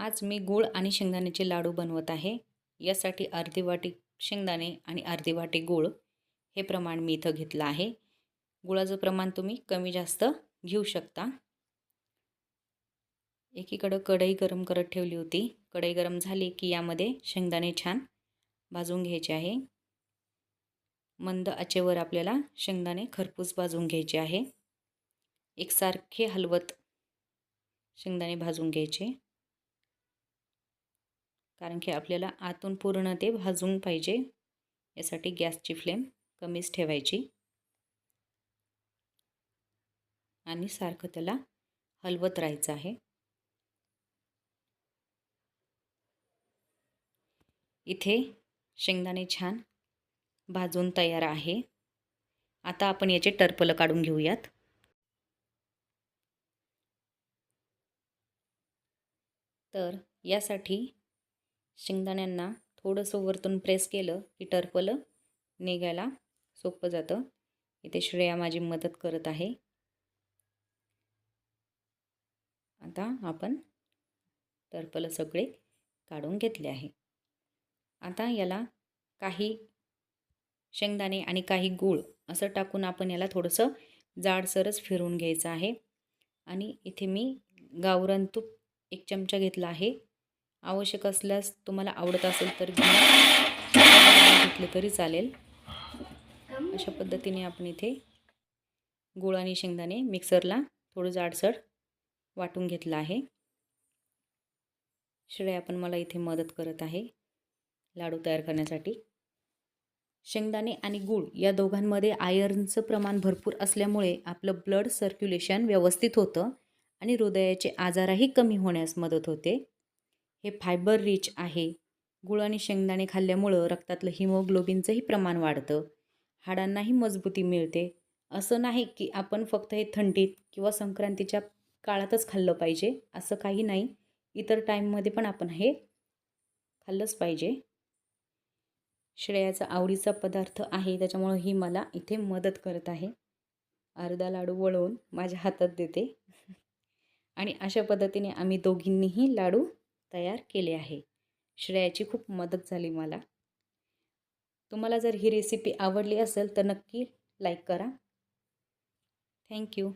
आज मी गूळ आणि शेंगदाण्याचे लाडू बनवत आहे. यासाठी अर्धी वाटी शेंगदाणे आणि अर्धी वाटी गूळ हे प्रमाण मी इथं घेतलं आहे. गुळाचं प्रमाण तुम्ही कमी जास्त घेऊ शकता. एकीकडं कढई गरम करत ठेवली होती. कढई गरम झाली की यामध्ये शेंगदाणे छान भाजून घ्यायचे आहे. मंद आचेवर आपल्याला शेंगदाणे खरपूस भाजून घ्यायचे आहे. एकसारखे हलवत शेंगदाणे भाजून घ्यायचे. कारण की आपल्याला आतून पूर्ण ते भाजून पाहिजे. यासाठी गॅसची फ्लेम कमीच ठेवायची. आणि सारखं त्याला हलवत राहायचं आहे. इथे शेंगदाणे छान भाजून तयार आहे. आता आपण याचे टरपलं काढून घेऊयात. तर यासाठी शेंगदाण्यांना थोडंसं वरतून प्रेस केलं की टरपलं निघायला सोपं जातं. इथे श्रेया माझी मदत करत आहे. आता आपण टरपलं सगळे काढून घेतले आहे. आता याला काही शेंगदाणे आणि काही गूळ असं टाकून आपण याला थोडंसं जाडसरच फिरवून घ्यायचं आहे. आणि इथे मी गावरान तूप एक चमचा घेतला आहे. आवश्यक असल्यास तुम्हाला आवडत असेल तर घेतलं तरी चालेल. अशा पद्धतीने आपण इथे गूळ आणि शेंगदाणे मिक्सरला थोडं जाडसर वाटून घेतलं आहे. श्रेया पण मला इथे मदत करत आहे लाडू तयार करण्यासाठी. शेंगदाणे आणि गूळ या दोघांमध्ये आयर्नचं प्रमाण भरपूर असल्यामुळे आपलं ब्लड सर्क्युलेशन व्यवस्थित होतं आणि हृदयाचे आजारही कमी होण्यास मदत होते. हे फायबर रिच आहे. गुळ आणि शेंगदाणे खाल्ल्यामुळं रक्तातलं हिमोग्लोबिनचंही प्रमाण वाढतं. हाडांनाही मजबूती मिळते. असं नाही की आपण फक्त हे थंडीत किंवा संक्रांतीच्या काळातच खाल्लं पाहिजे असं काही नाही. इतर टाईममध्ये पण आपण हे खाल्लंच पाहिजे. श्रेयाचा आवडीचा पदार्थ आहे त्याच्यामुळं ही मला इथे मदत करत आहे. अर्धा लाडू वळवून माझ्या हातात देते. आणि अशा पद्धतीने आम्ही दोघींनीही लाडू तयार केले आहे. श्रेयाची खूप मदत झाली मला. तुम्हाला जर ही रेसिपी आवडली असेल तर नक्की लाईक करा. थँक्यू